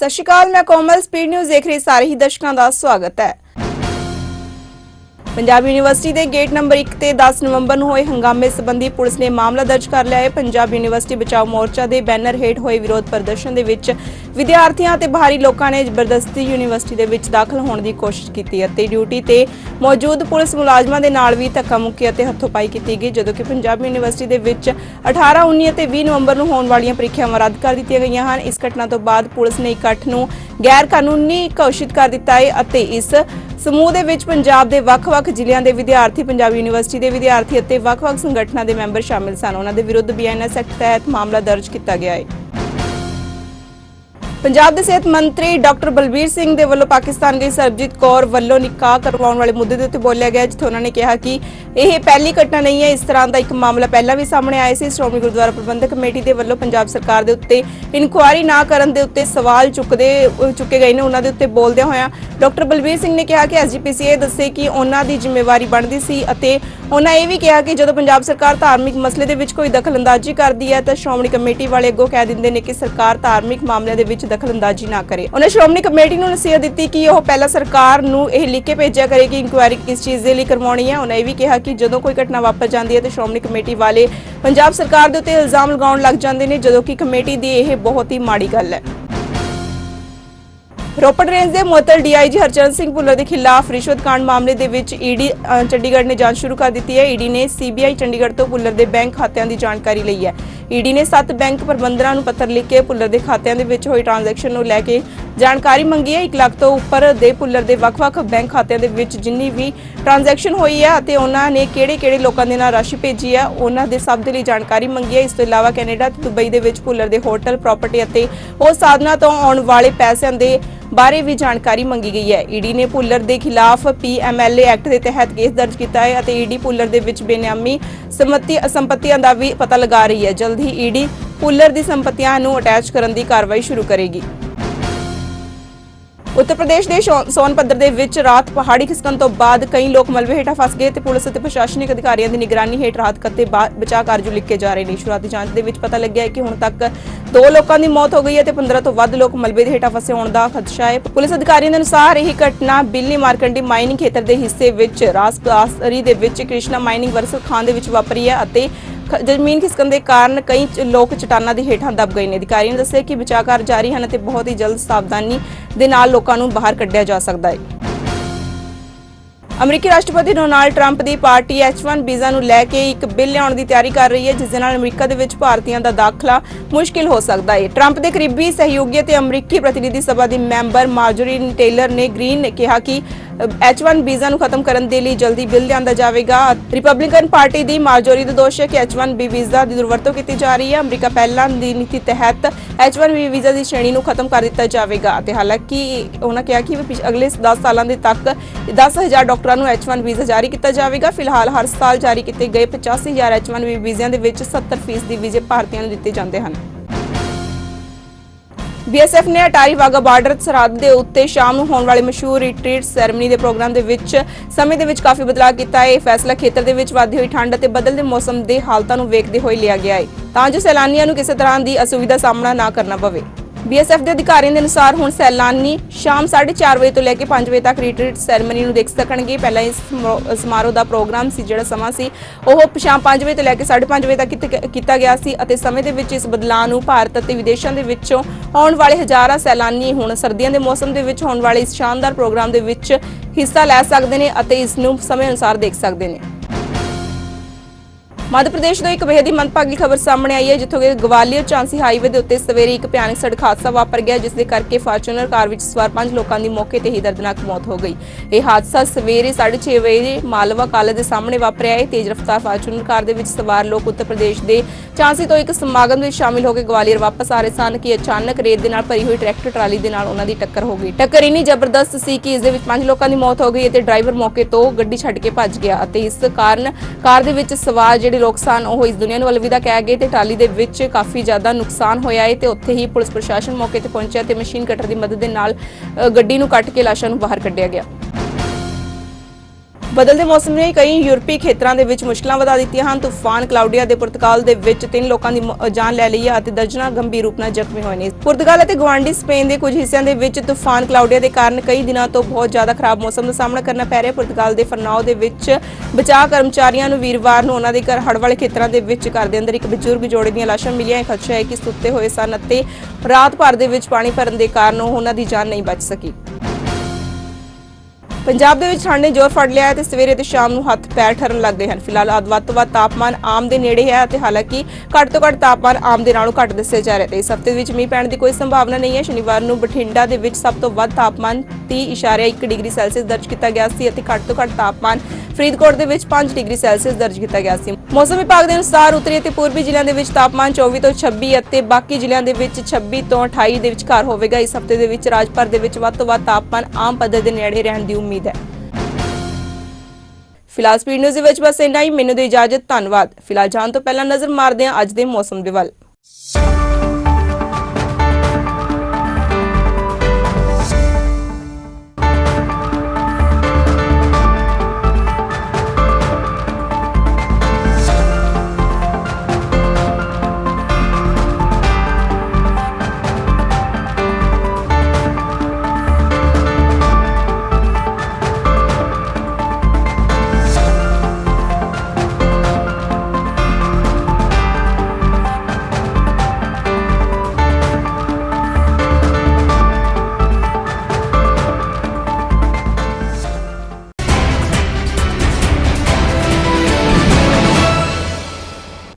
ਸਤਿ ਸ਼੍ਰੀ ਅਕਾਲ, ਮੈਂ ਕੋਮਲ, speed news ਦੇਖ ਰਹੇ ਸਾਰੇ ਹੀ ਦਰਸ਼ਕਾਂ ਦਾ ਸਵਾਗਤ ਹੈ। ਪੰਜਾਬ ਯੂਨੀਵਰਸਿਟੀ ਦੇ ਗੇਟ ਨੰਬਰ 1 ਤੇ 10 ਨਵੰਬਰ ਨੂੰ ਹੋਏ ਹੰਗਾਮੇ ਸੰਬੰਧੀ ਪੁਲਿਸ ਨੇ ਮਾਮਲਾ ਦਰਜ ਕਰ ਲਿਆ ਹੈ। ਪੰਜਾਬ ਯੂਨੀਵਰਸਿਟੀ ਬਚਾਓ ਮੋਰਚਾ ਦੇ ਬੈਨਰ ਹੇਠ ਹੋਏ ਵਿਰੋਧ ਪ੍ਰਦਰਸ਼ਨ ਦੇ ਵਿੱਚ ਵਿਦਿਆਰਥੀਆਂ ਤੇ ਬਾਹਰੀ ਲੋਕਾਂ ਨੇ ਜ਼ਬਰਦਸਤੀ ਯੂਨੀਵਰਸਿਟੀ ਦੇ ਵਿੱਚ ਦਾਖਲ ਹੋਣ ਦੀ ਕੋਸ਼ਿਸ਼ ਕੀਤੀ ਅਤੇ ਡਿਊਟੀ ਤੇ ਮੌਜੂਦ ਪੁਲਿਸ ਮੁਲਾਜ਼ਮਾਂ ਦੇ ਨਾਲ ਵੀ ਧੱਕਾ ਮੁੱਕੀ ਅਤੇ ਹੱਥੋਂਪਾਈ ਕੀਤੀ ਗਈ, ਜਦੋਂ ਕਿ ਪੰਜਾਬ ਯੂਨੀਵਰਸਿਟੀ ਦੇ ਵਿੱਚ 18 19 ਅਤੇ 20 ਨਵੰਬਰ ਨੂੰ ਹੋਣ ਵਾਲੀਆਂ ਪ੍ਰੀਖਿਆਵਾਂ ਰੱਦ ਕਰ ਦਿੱਤੀਆਂ ਗਈਆਂ ਹਨ। ਇਸ ਘਟਨਾ ਤੋਂ ਬਾਅਦ ਪੁਲਿਸ ਨੇ ਇਕੱਠ ਨੂੰ ਗੈਰ ਕਾਨੂੰਨੀ ਘੋਸ਼ਿਤ ਕਰ ਦਿੱਤਾ ਹੈ ਅਤੇ ਇਸ ਸਮੂਹ ਦੇ ਵਿੱਚ ਪੰਜਾਬ ਦੇ ਵੱਖ-ਵੱਖ ਜ਼ਿਲ੍ਹਿਆਂ ਦੇ ਵਿਦਿਆਰਥੀ, ਪੰਜਾਬ ਯੂਨੀਵਰਸਿਟੀ ਦੇ ਵਿਦਿਆਰਥੀ ਅਤੇ ਵੱਖ-ਵੱਖ ਸੰਗਠਨਾਂ ਦੇ ਮੈਂਬਰ ਸ਼ਾਮਿਲ ਸਨ। ਉਹਨਾਂ ਦੇ ਵਿਰੁੱਧ ਬੀਐਨਐਸ ਐਕਟ ਤਹਿਤ ਮਾਮਲਾ ਦਰਜ ਕੀਤਾ ਗਿਆ ਹੈ। ਪੰਜਾਬ ਦੇ ਸਿਹਤ ਮੰਤਰੀ ਡਾਕਟਰ ਬਲਬੀਰ ਸਿੰਘ ਦੇ ਵੱਲੋਂ ਪਾਕਿਸਤਾਨ ਗਈ ਸਰਬਜੀਤ ਕੌਰ ਵੱਲੋਂ ਨਿਕਾਹ ਕਰਵਾਉਣ ਵਾਲੇ ਮੁੱਦੇ ਦੇ ਉੱਤੇ ਬੋਲਿਆ ਗਿਆ ਜਿੱਥੇ ਉਹਨਾਂ ਨੇ ਕਿਹਾ ਕਿ ਇਹ ਪਹਿਲੀ ਘਟਨਾ ਨਹੀਂ ਹੈ, ਇਸ ਤਰ੍ਹਾਂ ਦਾ ਇੱਕ ਮਾਮਲਾ ਪਹਿਲਾਂ ਵੀ ਸਾਹਮਣੇ ਆਇਆ ਸੀ। ਸ਼੍ਰੋਮਣੀ ਗੁਰਦੁਆਰਾ ਪ੍ਰਬੰਧਕ ਕਮੇਟੀ ਦੇ ਵੱਲੋਂ ਪੰਜਾਬ ਸਰਕਾਰ ਦੇ ਉੱਤੇ ਇਨਕੁਆਇਰੀ ਨਾ ਕਰਨ ਦੇ ਉੱਤੇ ਸਵਾਲ ਚੁੱਕਦੇ ਚੁੱਕੇ ਗਏ ਨੇ, ਉਹਨਾਂ ਦੇ ਉੱਤੇ ਬੋਲਦਿਆਂ ਹੋਇਆਂ। ਡਾਕਟਰ ਬਲਬੀਰ ਸਿੰਘ ਨੇ ਕਿਹਾ ਕਿ ਐਸਜੀਪੀਸੀ ਇਹ ਦੱਸੇ ਕਿ ਉਹਨਾਂ ਦੀ ਜ਼ਿੰਮੇਵਾਰੀ ਬਣਦੀ ਸੀ ਅਤੇ ਉਹਨਾਂ ਇਹ ਵੀ ਕਿਹਾ ਕਿ ਜਦੋਂ ਪੰਜਾਬ ਸਰਕਾਰ ਧਾਰਮਿਕ ਮਸਲੇ ਦੇ ਵਿੱਚ ਕੋਈ ਦਖਲਅੰਦਾਜ਼ੀ ਕਰਦੀ ਹੈ ਤਾਂ ਸ਼੍ਰੋਮਣੀ ਕਮੇਟੀ ਵਾਲੇ ਅੱਗੋਂ ਕਹਿ ਦਿੰਦੇ ਨੇ ਕਿ ਸਰਕਾਰ ਧਾਰਮਿਕ ਮਾਮਲਿਆਂ ਦੇ ਵਿੱਚ ਦਖਲਅੰਦਾਜ਼ੀ ਨਾ ਕਰੇ। ਉਹਨਾਂ ਸ਼੍ਰੋਮਣੀ ਕਮੇਟੀ ਨੂੰ ਨਸੀਹਤ ਦਿੱਤੀ ਕਿ ਉਹ ਪਹਿਲਾਂ ਸਰਕਾਰ ਨੂੰ ਇਹ ਲਿਖ ਕੇ ਭੇਜਿਆ ਕਰੇ ਕਿ ਇਨਕੁਆਇਰੀ ਕਿਸ ਚੀਜ਼ ਦੇ ਲਈ ਕਰਵਾਉਣੀ ਹੈ। ਉਹਨਾਂ ਇਹ ਵੀ ਕਿਹਾ ਕਿ ਜਦੋਂ ਕੋਈ ਘਟਨਾ ਵਾਪਰ ਜਾਂਦੀ ਹੈ ਤਾਂ ਸ਼੍ਰੋਮਣੀ ਕਮੇਟੀ ਵਾਲੇ ਪੰਜਾਬ ਸਰਕਾਰ ਦੇ ਉੱਤੇ ਇਲਜ਼ਾਮ ਲਗਾਉਣ ਲੱਗ ਜਾਂਦੇ ਨੇ, ਜਦੋਂ ਕਿ ਕਮੇਟੀ ਦੀ ਇਹ ਬਹੁਤ ਹੀ ਮਾੜੀ ਗੱਲ ਹੈ। ਰੋਪੜ ਰੇਂਜ ਦੇ ਮੁਅੱਤਲ ਡੀਆਈਜੀ ਹਰਚਰਨ ਸਿੰਘ ਭੁੱਲਰ ਦੇ ਖਿਲਾਫ ਰਿਸ਼ਵਤ ਕਾਂਡ ਮਾਮਲੇ ਦੇ ਵਿੱਚ ਈਡੀ ਚੰਡੀਗੜ੍ਹ ਨੇ ਜਾਂਚ ਸ਼ੁਰੂ ਕਰ ਦਿੱਤੀ ਹੈ। ਈਡੀ ਨੇ ਸੀਬੀਆਈ ਚੰਡੀਗੜ੍ਹ ਤੋਂ ਭੁੱਲਰ ਦੇ ਬੈਂਕ ਖਾਤਿਆਂ ਦੀ ਜਾਣਕਾਰੀ ਲਈ ਹੈ। ਈਡੀ ਨੇ ਸੱਤ ਬੈਂਕ ਪ੍ਰਬੰਧਕਾਂ ਨੂੰ ਪੱਤਰ ਲਿਖ ਕੇ ਭੁੱਲਰ ਦੇ ਖਾਤਿਆਂ ਦੇ ਵਿੱਚ ਹੋਈ ਟ੍ਰਾਂਜੈਕਸ਼ਨ ਨੂੰ ਲੈ ਕੇ ਜਾਣਕਾਰੀ ਮੰਗੀ ਹੈ। 1 ਲੱਖ ਤੋਂ ਉੱਪਰ ਦੇ ਭੁੱਲਰ ਦੇ ਵੱਖ-ਵੱਖ ਬੈਂਕ ਖਾਤਿਆਂ ਦੇ ਵਿੱਚ ਜਿੰਨੀ ਵੀ ਟ੍ਰਾਂਜੈਕਸ਼ਨ ਹੋਈ ਹੈ ਅਤੇ ਉਹਨਾਂ ਨੇ ਕਿਹੜੇ-ਕਿਹੜੇ ਲੋਕਾਂ ਦੇ ਨਾਲ ਰਾਸ਼ੀ ਭੇਜੀ ਹੈ, ਉਹਨਾਂ ਦੇ ਸਭ ਦੇ ਲਈ ਜਾਣਕਾਰੀ ਮੰਗੀ ਹੈ। ਇਸ ਤੋਂ ਇਲਾਵਾ ਕੈਨੇਡਾ ਤੇ ਦੁਬਈ ਦੇ ਵਿੱਚ ਭੁੱਲਰ ਦੇ ਹੋਟਲ, ਪ੍ਰਾਪਰਟੀ ਅਤੇ ਹੋਰ ਸਾਧਨਾਂ ਤੋਂ ਆਉਣ ਵਾਲੇ ਪੈਸਿਆਂ ਦੇ ਬਾਰੇ ਵੀ ਜਾਣਕਾਰੀ ਮੰਗੀ ਗਈ ਹੈ। ਈਡੀ ਨੇ ਭੁੱਲਰ ਦੇ ਖਿਲਾਫ ਪੀਐਮਐਲਏ ਐਕਟ ਦੇ ਤਹਿਤ ਕੇਸ ਦਰਜ ਕੀਤਾ ਹੈ ਅਤੇ ਈਡੀ ਭੁੱਲਰ ਦੇ ਵਿੱਚ ਬੇਨਾਮੀ ਸੰਮਤੀ ਸੰਪਤੀਆਂ ਦਾ ਵੀ ਪਤਾ ਲਗਾ ਰਹੀ ਹੈ। ਜਲਦ ਹੀ ਈਡੀ ਭੁੱਲਰ ਦੀ ਸੰਪਤੀਆਂ ਨੂੰ ਅਟੈਚ ਕਰਨ ਦੀ ਕਾਰਵਾਈ ਸ਼ੁਰੂ ਕਰੇਗੀ। ਉੱਤਰ ਪ੍ਰਦੇਸ਼ ਦੇ ਸ਼ੋ- ਦੇ ਵਿੱਚ ਰਾਤ ਪਹਾੜੀ ਖਿਸਕਣ ਤੋਂ ਬਾਅਦ ਕਈ ਲੋਕ ਮਲਬੇ ਹੇਠਾਂ ਫਸ ਗਏ ਤੇ ਪੁਲਿਸ ਅਤੇ ਪ੍ਰਸ਼ਾਸਨਿਕ ਅਧਿਕਾਰੀਆਂ ਦੀ ਨਿਗਰਾਨੀ ਹੇਠ ਰਾਹਤ ਕਰਤੇ ਬਚਾਅ ਕਾਰਜ ਲਿਖੇ ਜਾ ਰਹੇ ਨੇ। ਸ਼ੁਰੂਆਤੀ ਜਾਂਚ ਦੇ ਵਿੱਚ ਪਤਾ ਲੱਗਿਆ ਹੈ ਕਿ ਹੁਣ ਤੱਕ ਦੋ ਲੋਕਾਂ ਦੀ ਮੌਤ ਹੋ ਗਈ ਹੈ ਤੇ 15 ਤੋਂ ਵੱਧ ਲੋਕ ਮਲਬੇ ਦੇ ਹੇਠਾਂ ਫਸੇ ਹੋਣ ਦਾ ਖਦਸ਼ਾ ਹੈ। ਪੁਲਿਸ ਅਧਿਕਾਰੀਆਂ ਦੇ ਅਨੁਸਾਰ ਇਹ ਘਟਨਾ ਬਿੱਲੀ ਮਾਰਕੰਡੀ ਮਾਈਨਿੰਗ ਖੇਤਰ ਦੇ ਹਿੱਸੇ ਵਿੱਚ ਰਾਸਪਾਸਰੀ ਦੇ ਵਿੱਚ ਕ੍ਰਿਸ਼ਨਾ ਮਾਈਨਿੰਗ ਵਰਸਲ ਖਾਨ ਦੇ ਵਿੱਚ ਵਾਪਰੀ ਹੈ ਅਤੇ ਜ਼ਮੀਨ ਖਿਸਕਣ ਦੇ ਕਾਰਨ ਕਈ ਲੋਕ ਚਟਾਨਾਂ ਦੇ ਹੇਠਾਂ ਦਬ ਗਏ ਨੇ। ਅਧਿਕਾਰੀਆਂ ਨੇ ਦੱਸਿਆ ਕਿ ਬਚਾਅ ਕਾਰਜ ਜਾਰੀ ਹਨ ਅਤੇ ਬਹੁਤ ਹੀ ਜਲਦ ਸਾਵਧਾਨੀ ਦੇ ਨਾਲ ਲੋਕਾਂ ਨੂੰ ਬਾਹਰ ਕੱਢਿਆ ਜਾ ਸਕਦਾ ਹੈ। ਅਮਰੀਕੀ ਰਾਸ਼ਟਰਪਤੀ ਡੋਨਾਲਡ ਟਰੰਪ ਦੀ ਪਾਰਟੀ H1 ਵੀਜ਼ਾ ਨੂੰ ਲੈ ਕੇ ਇੱਕ ਬਿੱਲ ਲਿਆਉਣ ਦੀ ਤਿਆਰੀ ਕਰ ਰਹੀ ਹੈ, ਜਿਸ ਦੇ ਨਾਲ ਅਮਰੀਕਾ ਦੇ ਵਿੱਚ ਭਾਰਤੀਆਂ ਦਾ ਦਾਖਲਾ ਮੁਸ਼ਕਿਲ ਹੋ ਸਕਦਾ ਹੈ। ਟਰੰਪ ਦੇ ਕਰੀਬੀ ਸਹਿਯੋਗੀ ਤੇ ਅਮਰੀਕੀ ਪ੍ਰਤੀਨਿਧੀ ਸਭਾ ਦੀ ਮੈਂਬਰ ਮਾਰਜੋਰੀ ਟੇਲਰ ਨੇ ਗ੍ਰੀਨ ਨੇ ਕਿਹਾ ਕਿ H1 ਵੀਜ਼ਾ ਨੂੰ ਖਤਮ ਕਰਨ ਦੇ ਲਈ ਜਲਦੀ ਬਿੱਲ ਲਿਆਂਦਾ ਜਾਵੇਗਾ। ਰਿਪਬਲਿਕਨ ਪਾਰਟੀ ਦੀ ਮਾਰਜੋਰੀ ਦਾ ਦੋਸ਼ ਹੈ ਕਿ H1B ਵੀਜ਼ਾ ਦੀ ਦੁਰਵਰਤੋਂ ਕੀਤੀ ਜਾ ਰਹੀ ਹੈ। ਅਮਰੀਕਾ ਪਹਿਲਾਂ ਦੀ ਨੀਤੀ ਤਹਿਤ H1B ਵੀਜ਼ਾ ਦੀ ਸ਼੍ਰੇਣੀ ਨੂੰ ਖਤਮ ਕਰ ਦਿੱਤਾ ਜਾਵੇਗਾ ਅਤੇ ਹਾਲਾਂਕਿ ਉਹਨਾਂ ਕਿਹਾ ਕਿ ਅਗਲੇ 10 ਸਾਲਾਂ ਦੇ ਤੱਕ 10000 ਡਾਕਟਰਾਂ ਨੂੰ H1 ਵੀਜ਼ਾ ਜਾਰੀ ਕੀਤਾ ਜਾਵੇਗਾ। ਫਿਲਹਾਲ ਹਰ ਸਾਲ ਜਾਰੀ ਕੀਤੇ ਗਏ 85000 H1B ਵੀਜ਼ਿਆਂ ਦੇ ਵਿੱਚ 70% ਦੀ ਵੀਜ਼ੇ ਭਾਰਤੀਆਂ ਨੂੰ ਦਿੱਤੇ ਜਾਂਦੇ ਹਨ। ਬੀਐਸਐਫ ਨੇ ਅਟਾਰੀ ਵਾਗਾ ਬਾਰਡਰ ਸਰਹੱਦ ਦੇ ਉੱਤੇ ਸ਼ਾਮ ਨੂੰ ਹੋਣ ਵਾਲੇ ਮਸ਼ਹੂਰ ਰਿਟਰੀਟ ਸੈਰੇਮਨੀ ਦੇ ਪ੍ਰੋਗਰਾਮ ਦੇ ਵਿੱਚ ਸਮੇਂ ਦੇ ਵਿੱਚ ਕਾਫੀ ਬਦਲਾਅ ਕੀਤਾ ਹੈ। ਇਹ ਫੈਸਲਾ ਖੇਤਰ ਦੇ ਵਿੱਚ ਵਧਦੀ ਹੋਈ ਠੰਡ ਅਤੇ ਬਦਲਦੇ ਮੌਸਮ ਦੇ ਹਾਲਤਾਂ ਨੂੰ ਵੇਖਦੇ ਹੋਏ ਲਿਆ ਗਿਆ ਹੈ। ਤਾਂ ਜੋ ਸੈਲਾਨੀਆਂ ਨੂੰ ਕਿਸੇ ਤਰ੍ਹਾਂ ਦੀ ਅਸੁਵਿਧਾ ਸਾਹਮਣਾ ਨਾ ਕਰਨਾ ਪਵੇ। ਬੀਐਸਐਫ ਦੇ ਅਧਿਕਾਰੀਆਂ ਦੇ ਅਨੁਸਾਰ ਹੁਣ ਸੈਲਾਨੀ ਸ਼ਾਮ 4:30 ਵਜੇ ਤੋਂ ਲੈ ਕੇ 5 ਵਜੇ ਤੱਕ ਰਿਟਰੀਟ ਸੈਰੇਮਨੀ ਨੂੰ ਦੇਖ ਸਕਣਗੇ। ਪਹਿਲਾਂ ਇਸ ਸਮਰੋ- ਸਮਾਰੋਹ ਦਾ ਪ੍ਰੋਗਰਾਮ ਸੀ, ਜਿਹੜਾ ਸਮਾਂ ਸੀ, ਉਹ ਸ਼ਾਮ 5 ਵਜੇ ਤੋਂ ਲੈ ਕੇ 5:30 ਵਜੇ ਤੱਕ ਕੀਤਾ- ਕੀਤਾ ਗਿਆ ਸੀ ਅਤੇ ਸਮੇਂ ਦੇ ਵਿੱਚ ਇਸ ਬਦਲਾਅ ਨੂੰ ਭਾਰਤ ਅਤੇ ਵਿਦੇਸ਼ਾਂ ਦੇ ਵਿੱਚੋਂ ਆਉਣ ਵਾਲੇ ਹਜ਼ਾਰਾਂ ਸੈਲਾਨੀ ਹੁਣ ਸਰਦੀਆਂ ਦੇ ਮੌਸਮ ਦੇ ਵਿੱਚ ਹੋਣ ਵਾਲੇ ਇਸ ਸ਼ਾਨਦਾਰ ਪ੍ਰੋਗਰਾਮ ਦੇ ਵਿੱਚ ਹਿੱਸਾ ਲੈ ਸਕਦੇ ਨੇ ਅਤੇ ਇਸ ਨੂੰ ਸਮੇਂ ਅਨੁਸਾਰ ਦੇਖ ਸਕਦੇ ਨੇ। ਮੱਧ ਪ੍ਰਦੇਸ਼ ਤੋਂ ਇੱਕ ਬੇਹੱਦ ਹੀ ਮੰਦਭਾਗੀ ਖਬਰ ਸਾਹਮਣੇ ਆਈ ਹੈ, ਜਿੱਥੋਂ ਕਿ ਗਵਾਲੀਅਰ ਚਾਂਸੀ ਹਾਈਵੇ ਦੇ ਉੱਤੇ ਸਵੇਰੇ ਇੱਕ ਭਿਆਨਕ ਸੜਕ ਹਾਦਸਾ ਵਾਪਰ ਗਿਆ, ਜਿਸ ਦੇ ਕਰਕੇ ਫਾਰਚੂਨਰ ਕਾਰ ਵਿੱਚ ਸਵਾਰ ਪੰਜ ਲੋਕਾਂ ਦੀ ਮੌਕੇ ਤੇ ਹੀ ਦਰਦਨਾਕ ਮੌਤ ਹੋ ਗਈ। ਇਹ ਹਾਦਸਾ ਸਵੇਰੇ 6:30 ਵਜੇ ਮਾਲਵਾ ਕਾਲਜ ਦੇ ਸਾਹਮਣੇ ਵਾਪਰਿਆ ਹੈ। ਤੇਜ਼ ਰਫ਼ਤਾਰ ਫਾਰਚੂਨਰ ਕਾਰ ਦੇ ਵਿੱਚ ਸਵਾਰ ਲੋਕ ਉੱਤਰ ਪ੍ਰਦੇਸ਼ ਦੇ ਚਾਂਸੀ ਤੋਂ ਇੱਕ ਸਮਾਗਮ ਵਿੱਚ ਸ਼ਾਮਿਲ ਹੋ ਕੇ ਗਵਾਲੀਅਰ ਵਾਪਸ ਆ ਰਹੇ ਸਨ ਕਿ ਅਚਾਨਕ ਰੇਤ ਦੇ ਨਾਲ ਭਰੀ ਹੋਈ ਟਰੈਕਟਰ ਟਰਾਲੀ ਦੇ ਨਾਲ ਉਹਨਾਂ ਦੀ ਟੱਕਰ ਹੋ ਗਈ। ਟੱਕਰ ਇੰਨੀ ਜ਼ਬਰਦਸਤ ਸੀ ਕਿ ਇਸ ਦੇ ਵਿੱਚ ਪੰਜ ਲੋਕਾਂ ਦੀ ਮੌਤ ਹੋ ਗਈ ਅਤੇ ਡਰਾਈਵਰ ਮੌਕੇ ਤੋਂ ਗੱਡੀ ਛੱਡ ਕੇ ਭੱਜ ਗਿਆ ਅਤੇ ਇਸ ਕਾਰਨ ਕਾਰ ਦੇ ਵਿੱਚ ਸਵਾਰ ਜਿਹੜੇ ਲੋਕ ਸਨ। ਉਹ ਇਸ ਦੁਨੀਆ ਨੂੰ ਅਲਵਿਦਾ ਕਹਿ ਗਏ ਤੇ ਟਰਾਲੀ ਦੇ ਵਿੱਚ ਕਾਫੀ ਜ਼ਿਆਦਾ ਨੁਕਸਾਨ ਹੋਇਆ ਹੈ ਤੇ ਉੱਥੇ ਹੀ ਪੁਲਿਸ ਪ੍ਰਸ਼ਾਸਨ ਮੌਕੇ ਤੇ ਪਹੁੰਚਿਆ ਤੇ ਮਸ਼ੀਨ ਕਟਰ ਦੀ ਮਦਦ ਦੇ ਨਾਲ ਗੱਡੀ ਨੂੰ ਕੱਟ ਕੇ ਲਾਸ਼ਾਂ ਨੂੰ ਬਾਹਰ ਕੱਢਿਆ ਗਿਆ। ਬਦਲਦੇ ਮੌਸਮ ਨੇ ਕਈ ਯੂਰਪੀ ਖੇਤਰਾਂ ਦੇ ਵਿੱਚ ਮੁਸ਼ਕਲਾਂ ਵਧਾ ਦਿੱਤੀਆਂ ਹਨ। ਤੂਫਾਨ ਕਲਾਉਡੀਆ ਦੇ ਪੁਰਤਗਾਲ ਦੇ ਵਿੱਚ ਤਿੰਨ ਲੋਕਾਂ ਦੀ ਜਾਨ ਲੈ ਲਈ ਹੈ ਅਤੇ ਦਰਜਨਾਂ ਗੰਭੀਰ ਰੂਪ ਨਾਲ ਜ਼ਖਮੀ ਹੋਏ ਨੇ। ਪੁਰਤਗਾਲ ਅਤੇ ਗਵਾਂਡੀ ਸਪੇਨ ਦੇ ਕੁਝ ਹਿੱਸਿਆਂ ਦੇ ਵਿੱਚ ਤੂਫਾਨ ਕਲਾਉਡੀਆ ਦੇ ਕਾਰਨ ਕਈ ਦਿਨਾਂ ਤੋਂ ਬਹੁਤ ਜ਼ਿਆਦਾ ਖਰਾਬ ਮੌਸਮ ਦਾ ਸਾਹਮਣਾ ਕਰਨਾ ਪੈ ਰਿਹਾ। ਪੁਰਤਗਾਲ ਦੇ ਫਰਨਾਓ ਦੇ ਵਿੱਚ ਬਚਾਅ ਕਰਮਚਾਰੀਆਂ ਨੂੰ ਵੀਰਵਾਰ ਨੂੰ ਉਹਨਾਂ ਦੇ ਘਰ ਹੜ੍ਹ ਵਾਲੇ ਖੇਤਰਾਂ ਦੇ ਵਿੱਚ ਘਰ ਦੇ ਅੰਦਰ ਇੱਕ ਬਜ਼ੁਰਗ ਜੋੜੇ ਦੀਆਂ ਲਾਸ਼ਾਂ ਮਿਲੀਆਂ। ਇਹ ਖਦਸ਼ਾ ਹੈ ਕਿ ਸੁੱਤੇ ਹੋਏ ਸਨ ਅਤੇ ਰਾਤ ਭਰ ਦੇ ਵਿੱਚ ਪਾਣੀ ਭਰਨ ਦੇ ਕਾਰਨ ਉਹ ਉਹਨਾਂ ਦੀ ਜਾਨ ਨਹੀਂ ਬਚ ਸਕੀ। ਪੰਜਾਬ ਦੇ ਵਿੱਚ ਠੰਡ ਨੇ ਜ਼ੋਰ ਫੜ ਲਿਆ ਹੈ ਤੇ ਸਵੇਰੇ ਤੇ ਸ਼ਾਮ ਨੂੰ ਹੱਥ ਪੈਰ ਠਰਨ ਲੱਗ ਗਏ ਹਨ। ਫਿਲਹਾਲ ਵੱਧ ਤੋਂ ਵੱਧ ਤਾਪਮਾਨ ਆਮ ਦੇ ਨੇੜੇ ਹੈ ਅਤੇ ਹਾਲਾਂਕਿ ਘੱਟ ਤੋਂ ਘੱਟ ਤਾਪਮਾਨ ਆਮ ਦੇ ਨਾਲੋਂ ਘੱਟ ਦੱਸਿਆ ਜਾ ਰਿਹਾ ਹੈ। ਤੇ ਇਸ ਹਫ਼ਤੇ ਵਿੱਚ ਮੀਂਹ ਪੈਣ ਦੀ ਕੋਈ ਸੰਭਾਵਨਾ ਨਹੀਂ ਹੈ। ਸ਼ਨੀਵਾਰ ਨੂੰ ਬਠਿੰਡਾ ਦੇ ਵਿੱਚ ਸਭ ਤੋਂ ਵੱਧ ਤਾਪਮਾਨ 30.1 ਡਿਗਰੀ ਸੈਲਸੀਅਸ ਦਰਜ ਕੀਤਾ ਗਿਆ ਸੀ ਅਤੇ ਘੱਟ ਤੋਂ ਘੱਟ ਤਾਪਮਾਨ ਫਰੀਦਕੋਟ ਦੇ ਵਿੱਚ 5 ਡਿਗਰੀ ਸੈਲਸੀਅਸ ਦਰਜ ਕੀਤਾ ਗਿਆ ਸੀ। ਮੌਸਮ ਵਿਭਾਗ ਦੇ ਅਨੁਸਾਰ ਉੱਤਰੀ ਅਤੇ ਪੂਰਬੀ ਜ਼ਿਲ੍ਹਿਆਂ ਦੇ ਵਿੱਚ ਤਾਪਮਾਨ 24 ਤੋਂ 26 ਅਤੇ ਬਾਕੀ ਜ਼ਿਲ੍ਹਿਆਂ ਦੇ ਵਿੱਚ 26 ਤੋਂ 28 ਦੇ ਵਿਚਕਾਰ ਹੋਵੇਗਾ। ਇਸ ਹਫ਼ਤੇ ਦੇ ਵਿੱਚ ਰਾਜ ਭਰ ਦੇ ਵਿੱਚ ਵੱਧ ਤੋਂ ਵੱਧ ਤਾਪਮਾਨ ਆਮ ਪੱਧਰ ਦੇ ਨੇੜੇ ਰਹਿਣ ਦੀ ਉਮੀਦ ਹੈ। ਫਿਲਹਾਲ ਸਪੀਡ ਨਿਊਜ਼ ਦੇ ਵਿੱਚ ਬਸ ਇੰਨਾ ਹੀ। ਮੈਨੂੰ ਦੇ ਇਜਾਜ਼ਤ। ਧੰਨਵਾਦ। ਫਿਲਹਾਲ ਜਾਣ ਤੋਂ ਪਹਿਲਾਂ ਨਜ਼ਰ ਮਾਰਦੇ ਹਾਂ ਅੱਜ ਦੇ ਮੌਸਮ ਦੇ ਵੱਲ।